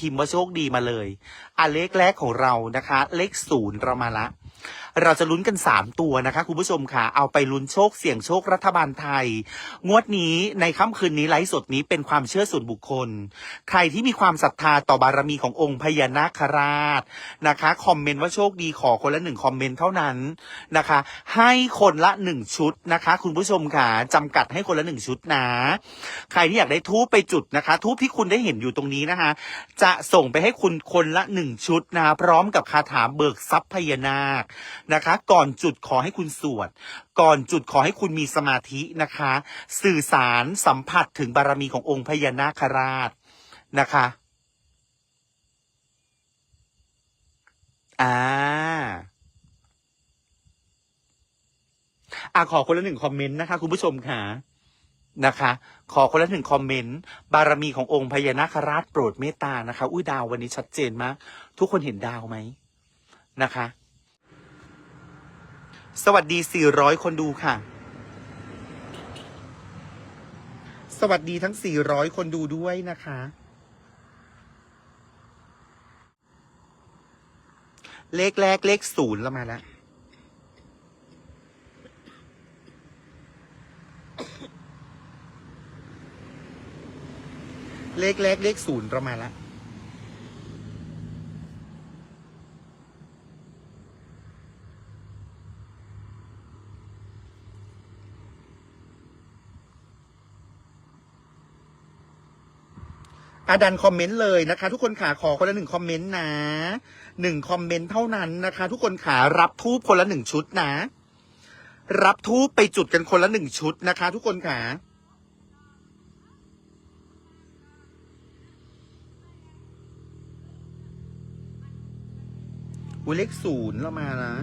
พิมพ์ว่าโชคดีมาเลยอะเลขแรกของเรานะคะ เลขศูนย์เรามาละ เราจะลุ้นกัน 3 ตัวนะคะ คุณผู้ชมค่ะ เอาไปลุ้นโชคเสี่ยงโชครัฐบาลไทย งวดนี้ในค่ำคืนนี้ไลฟ์สดนี้เป็นความเชื่อส่วนบุคคล ใครที่มีความศรัทธาต่อบารมีขององค์พญานาคราชนะคะ คอมเมนต์ว่าโชคดีขอคนละหนึ่งคอมเมนต์เท่านั้นนะคะ ให้คนละหนึ่งชุดนะคะ คุณผู้ชมค่ะจำกัดให้คนละหนึ่งชุดนะ ใครที่อยากได้ทูบไปจุดนะคะ ทูบที่คุณได้เห็นอยู่ตรงนี้นะคะ จะส่งไปให้คุณคนละหนึ่งชุดนะคะพร้อมกับคาถาเบิกทรัพย์พญานาคนะคะ ก่อนจุดขอให้คุณสวด ก่อนจุดขอให้คุณมีสมาธินะคะ สื่อสารสัมผัสถึงบารมีขององค์พญานาคราชนะคะอ่าอะขอคนละหนึ่งคอมเมนต์นะคะ คุณผู้ชมค่ะนะคะ ขอคนละหนึ่งคอมเมนต์บารมีขององค์พญานาคราชโปรดเมตตานะคะ อุ้ยดาววันนี้ชัดเจนมาก ทุกคนเห็นดาวไหมนะคะ สวัสดี 400 คนดูค่ะ สวัสดีทั้ง 400 คนดูด้วยนะคะ เลขแรกเลขศูนย์แล้วมาแล้วเลขแรกเลขศูนย์เรามาแล้ว อาดันคอมเมนต์เลยนะคะ ทุกคนขาขอคนละหนึ่งคอมเมนต์นะหนึ่งคอมเมนต์เท่านั้นนะคะ ทุกคนขารับทูบคนละหนึ่งชุดนะ รับทูบไปจุดกันคนละหนึ่งชุดนะคะ ทุกคนขาอุ้ยเลขศูนย์เรามานะ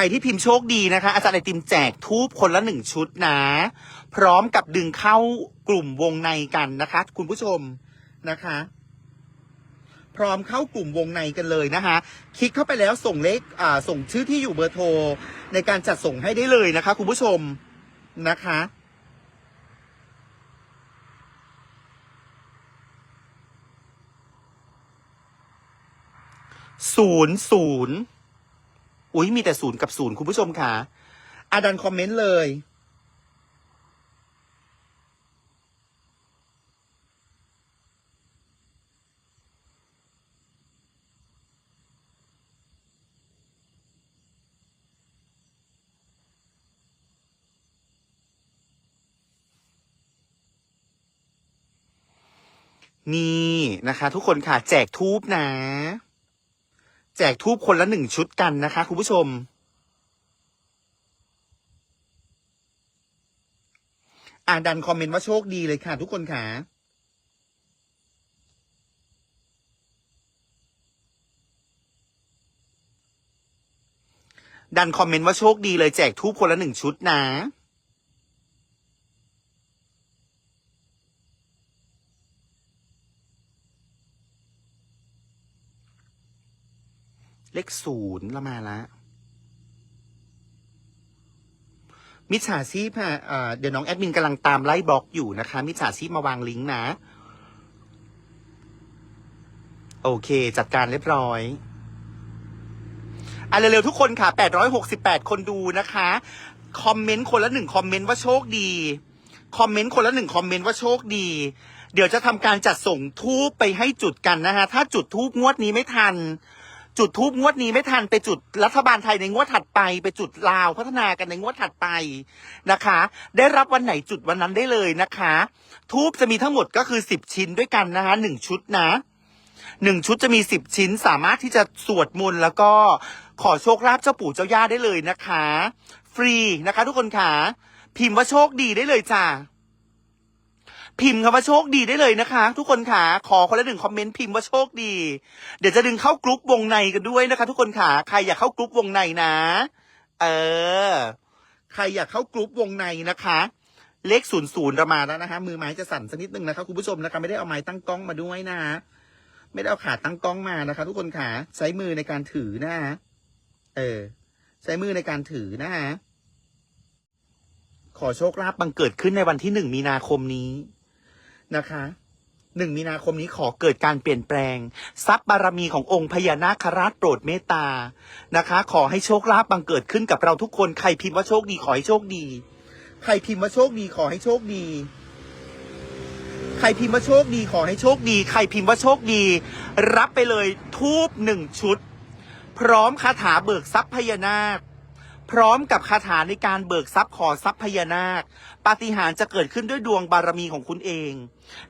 รที่พิมพ์โชคดีนะคะ อาจารย์ไอติมแจกทูบคนละหนึ่งชุดนะ พร้อมกับดึงเข้ากลุ่มวงในกันนะคะ คุณผู้ชมนะคะ พร้อมเข้ากลุ่มวงในกันเลยนะคะ คลิกเข้าไปแล้วส่งเลขอ่าส่งชื่อที่อยู่เบอร์โทร ในการจัดส่งให้ได้เลยนะคะ คุณผู้ชมนะคะศูนย์ศูนย์ อุ้ยมีแต่ศูนย์กับศูนย์คุณผู้ชมค่ะอาดันคอมเมนต์เลย นี่นะคะ ทุกคนค่ะ แจกทูบนะ แจกทูบคนละหนึ่งชุดกันนะคะคุณผู้ชม อ่านดันคอมเมนต์ว่าโชคดีเลยค่ะ ทุกคนค่ะดันคอมเมนต์ว่าโชคดีเลยแจกทูบคนละหนึ่งชุดนะ เลขศูนย์ละมาละมิจฉาชีพค่ะเอ่อเดี๋ยวน้องแอดมินกำลังตามไล่บล็อกอยู่นะคะ มิจฉาชีพมาวางลิงก์นะ โอเค จัดการเรียบร้อยอะเร็วๆทุกคนค่ะ 868 คนดูนะคะ คอมเมนต์คนละหนึ่งคอมเมนต์ว่าโชคดี คอมเมนต์คนละหนึ่งคอมเมนต์ว่าโชคดี เดี๋ยวจะทำการจัดส่งทูบไปให้จุดกันนะฮะ ถ้าจุดทูบงวดนี้ไม่ทัน จุดทูบงวดนี้ไม่ทันไปจุดรัฐบาลไทยในงวดถัดไปไปจุดลาวพัฒนากันในงวดถัดไปนะคะ ได้รับวันไหนจุดวันนั้นได้เลยนะคะ ทูบจะมีทั้งหมดก็คือสิบชิ้นด้วยกันนะคะหนึ่งชุดนะหนึ่งชุดจะมีสิบชิ้นสามารถที่จะสวดมนต์แล้วก็ขอโชคลาภเจ้าปู่เจ้าย่าได้เลยนะคะ ฟรีนะคะ ทุกคนค่ะพิมพ์ว่าโชคดีได้เลยจ้า พิมพ์คำว่าโชคดีได้เลยนะคะ ทุกคนค่ะขอคนละหนึ่งคอมเมนต์พิมพ์ว่าโชคดี เดี๋ยวจะดึงเข้ากรุ๊ปวงในกันด้วยนะคะ ทุกคนค่ะใครอยากเข้ากรุ๊ปวงในนะ เออ ใครอยากเข้ากรุ๊ปวงในนะคะ เลขศูนย์ศูนย์เรามาแล้วนะคะ มือไม้จะสั่นสักนิดนึงนะคะคุณผู้ชมนะคะไม่ได้เอาไม้ตั้งกล้องมาด้วยนะไม่ได้เอาขาตั้งกล้องมานะคะ ทุกคนขาใช้มือในการถือนะฮะเออ ใช้มือในการถือนะฮะขอโชคลาภบังเกิดขึ้นในวันที่หนึ่งมีนาคมนี้ นะคะหนึ่งมีนาคมนี้ขอเกิดการเปลี่ยนแปลง ทรัพย์บารมีขององค์พญานาคราชโปรดเมตตานะคะ ขอให้โชคลาภบังเกิดขึ้นกับเราทุกคนใครพิมพ์ว่าโชคดีขอให้โชคดี ใครพิมพ์ว่าโชคดีขอให้โชคดี ใครพิมพ์ว่าโชคดีขอให้โชคดี ใครพิมพ์ว่าโชคดี รับไปเลยทูบหนึ่งชุด พร้อมคาถาเบิกทรัพย์พญานาค พร้อมกับคาถาในการเบิกทรัพย์ขอทรัพย์พญานาค ปาฏิหาริย์จะเกิดขึ้นด้วยดวงบารมีของคุณเอง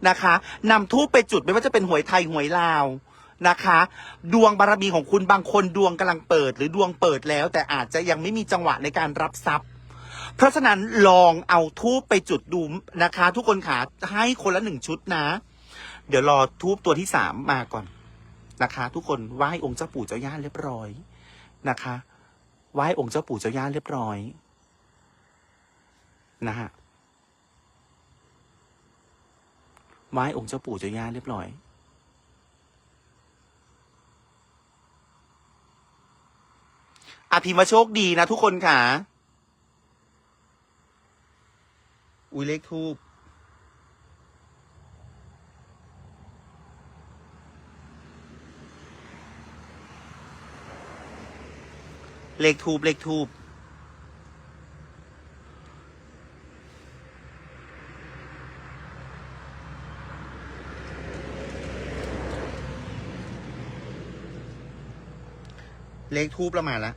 นะคะนำทูบไปจุดไม่ว่าจะเป็นหวยไทยหวยลาวนะคะ ดวงบารมีของคุณบางคนดวงกำลังเปิด หรือดวงเปิดแล้ว แต่อาจจะยังไม่มีจังหวะในการรับทรัพย์ เพราะฉะนั้นลองเอาทูบไปจุดดูนะคะ ทุกคนขาให้คนละหนึ่งชุดนะ เดี๋ยวรอทูบตัวที่สามมาก่อนนะคะ ทุกคนไหว้องค์เจ้าปู่เจ้าย่าเรียบร้อยนะคะ ไหว้องค์เจ้าปู่เจ้าย่าเรียบร้อย นะฮะไหว้องค์เจ้าปู่เจ้าย่าเรียบร้อย อภิมาโชคดีนะทุกคนค่ะ อุ้ยเลขทูบ เลขทูบเลขทูบเลขทูบเรามาแล้ว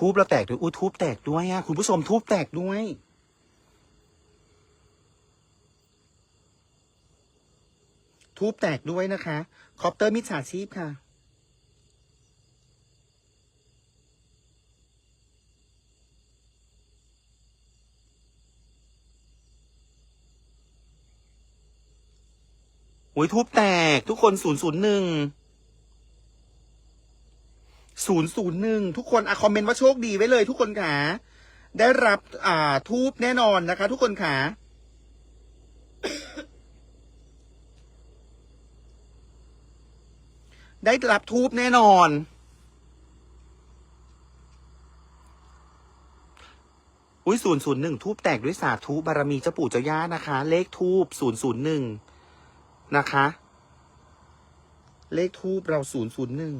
ทูบเราแตกด้วยอุ้ทูบแตกด้วยอะคุณผู้ชมทูบแตกด้วย ทูบแตกด้วยนะคะคอปเตอร์มิจฉาชีพค่ะอุ้ยทูบแตกทุกคนศูนย์ศูนย์หนึ่ง ศูนย์ศูนย์หนึ่งทุกคนอะคอมเมนต์ว่าโชคดีไว้เลยทุกคนขาได้รับอ่าทูบแน่นอนนะคะ ทุกคนขาได้รับทูบแน่นอน อุ้ยศูนย์ศูนย์หนึ่งทูบแตกด้วยสาธุบารมีเจ้าปู่เจ้าย่านะคะ เลขทูบศูนย์ศูนย์หนึ่งนะคะ เลขทูบเราศูนย์ศูนย์หนึ่ง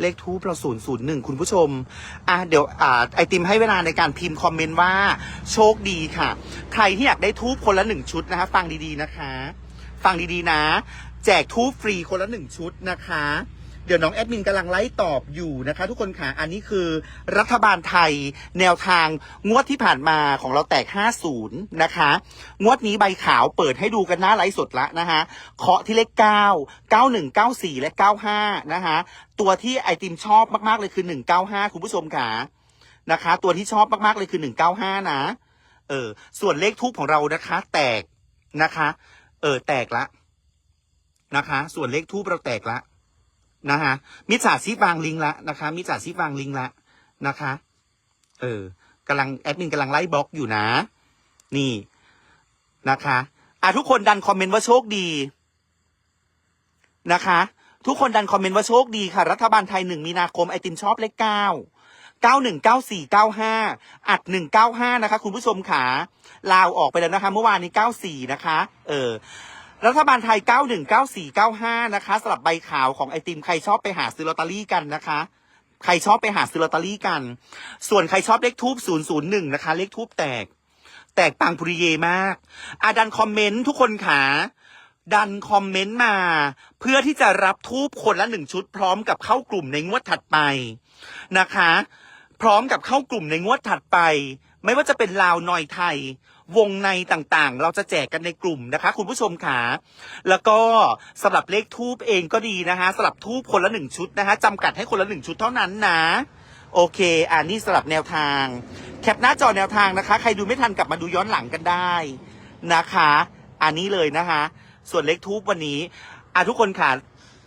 เลขทูปเราศูนย์ศูนย์หนึ่งคุณผู้ชม อะเดี๋ยวอ่าไอติมให้เวลาในการพิมพ์คอมเมนต์ว่าโชคดีค่ะ ใครที่อยากได้ทูปคนละหนึ่งชุดนะคะ ฟังดีๆนะคะ ฟังดีๆนะ แจกทูปฟรีคนละหนึ่งชุดนะคะ เดี๋ยวน้องแอดมินกำลังไล่ตอบอยู่นะคะ ทุกคนค่ะ อันนี้คือรัฐบาลไทยแนวทางงวดที่ผ่านมาของเราแตก 50 นะคะ งวดนี้ใบขาวเปิดให้ดูกันหน้าไลฟ์สดละนะคะเคาะที่เลข 9 91 94 และ 95 นะคะตัวที่ไอติมชอบมากๆเลยคือ 195 คุณผู้ชมค่ะนะคะ ตัวที่ชอบมากๆเลยคือ 195 นะเออส่วนเลขทูปของเรานะคะ แตกนะคะ เออแตกละนะคะ ส่วนเลขทูปเราแตกละ นะคะมิจฉาชีพวางลิงก์ละนะคะมิจฉาชีพวางลิงก์ละนะคะ เออกำลังแอดมินกำลังไล่บล็อกอยู่นะ นี่นะคะอะทุกคนดันคอมเมนต์ว่าโชคดีนะคะ ทุกคนดันคอมเมนต์ว่าโชคดีค่ะ รัฐบาลไทยหนึ่งมีนาคมไอติมชอบเลขเก้าเก้าหนึ่งเก้าสี่เก้าห้าอัดหนึ่งเก้าห้านะคะ คุณผู้ชมขาลาวออกไปแล้วนะคะ เมื่อวานนี้เก้าสี่นะคะ เออ รัฐบาลไทย 919495 นะคะสำหรับใบขาวของไอติมใครชอบไปหาซื้อลอตเตอรี่กันนะคะ ใครชอบไปหาซื้อลอตเตอรี่กัน ส่วนใครชอบเลขทูบ001 นะคะ เลขทูบแตก แตกปังปุริเยมากอาดันคอมเมนต์ทุกคนขาดันคอมเมนต์มา เพื่อที่จะรับทูบคนละหนึ่งชุด พร้อมกับเข้ากลุ่มในงวดถัดไปนะคะ พร้อมกับเข้ากลุ่มในงวดถัดไป ไม่ว่าจะเป็นลาว นอยไทย วงในต่างๆ เราจะแจกกันในกลุ่มนะคะ คุณผู้ชมขาแล้วก็สำหรับเลขทูบเองก็ดีนะคะสำหรับทูบคนละหนึ่งชุดนะคะจำกัดให้คนละหนึ่งชุดเท่านั้นนะ โอเค อ่านี่สลับแนวทาง แคปหน้าจอแนวทางนะคะ ใครดูไม่ทันกลับมาดูย้อนหลังกันได้นะคะ อันนี้เลยนะคะ ส่วนเลขทูบวันนี้อะทุกคนค่ะ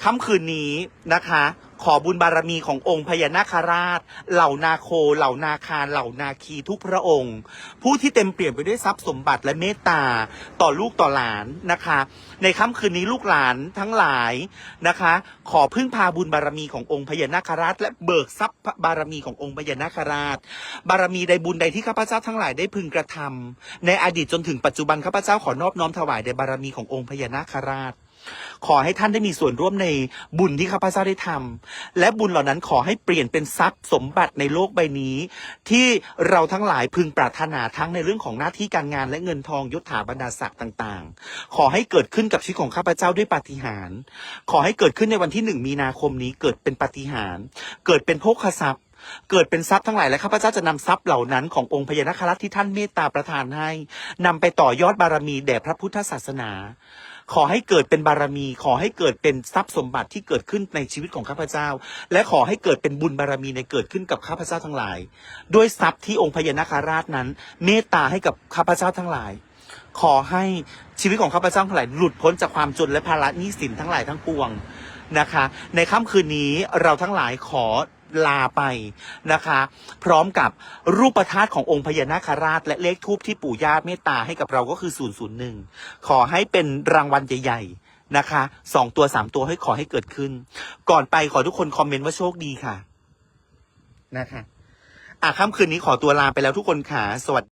ค่ำคืนนี้นะคะ ขอบุญบารมีขององค์พญานาคราช เหล่านาโค เหล่านาคารเหล่านาคีทุกพระองค์ ผู้ที่เต็มเปี่ยมไปด้วยทรัพย์สมบัติและเมตตาต่อลูกต่อหลานนะคะ ในค่ำคืนนี้ลูกหลานทั้งหลายนะคะ ขอพึ่งพาบุญบารมีขององค์พญานาคราช และเบิกทรัพย์บารมีขององค์พญานาคราช บารมีใดบุญใดที่ข้าพเจ้าทั้งหลายได้พึงกระทำในอดีตจนถึงปัจจุบันข้าพเจ้าขอนอบน้อมถวายแด่บารมีขององค์พญานาคราช ขอให้ท่านได้มีส่วนร่วมในบุญที่ข้าพเจ้าได้ทำและบุญเหล่านั้นขอให้เปลี่ยนเป็นทรัพย์สมบัติในโลกใบนี้ ที่เราทั้งหลายพึงปรารถนาทั้งในเรื่องของหน้าที่การงานและเงินทองยศถาบรรดาศักดิ์ต่างๆ ขอให้เกิดขึ้นกับชีวิตของข้าพเจ้าด้วยปาฏิหาริย์ขอให้เกิดขึ้นในวันที่หนึ่งมีนาคมนี้เกิดเป็นปาฏิหาริย์เกิดเป็นโภคทรัพย์เกิดเป็นทรัพย์ทั้งหลายและข้าพเจ้าจะนำทรัพย์เหล่านั้นขององค์พญานาคราชที่ท่านเมตตาประทานให้นำไปต่อยอดบารมีแด่พระพุทธศาสนา ขอให้เกิดเป็นบารมี ขอให้เกิดเป็นทรัพย์สมบัติที่เกิดขึ้นในชีวิตของข้าพเจ้า และขอให้เกิดเป็นบุญบารมีในเกิดขึ้นกับข้าพเจ้าทั้งหลาย ด้วยทรัพย์ที่องค์พญานาคราชนั้น เมตตาให้กับข้าพเจ้าทั้งหลาย ขอให้ชีวิตของข้าพเจ้าทั้งหลายหลุดพ้นจากความจนและภาระหนี้สินทั้งหลายทั้งปวงนะคะ ในค่ำคืนนี้เราทั้งหลายขอ ลาไปนะคะ พร้อมกับรูปธาตุขององค์พญานาคราช และเลขทูปที่ปู่ย่าเมตตาให้กับเราก็คือ 001 ขอให้เป็นรางวัลใหญ่ๆนะคะสองตัวสามตัวให้ขอให้เกิดขึ้น ก่อนไปขอทุกคนคอมเมนต์ว่าโชคดีค่ะนะคะอะค่ำคืนนี้ขอตัวลาไปแล้วทุกคนค่ะสวัสดี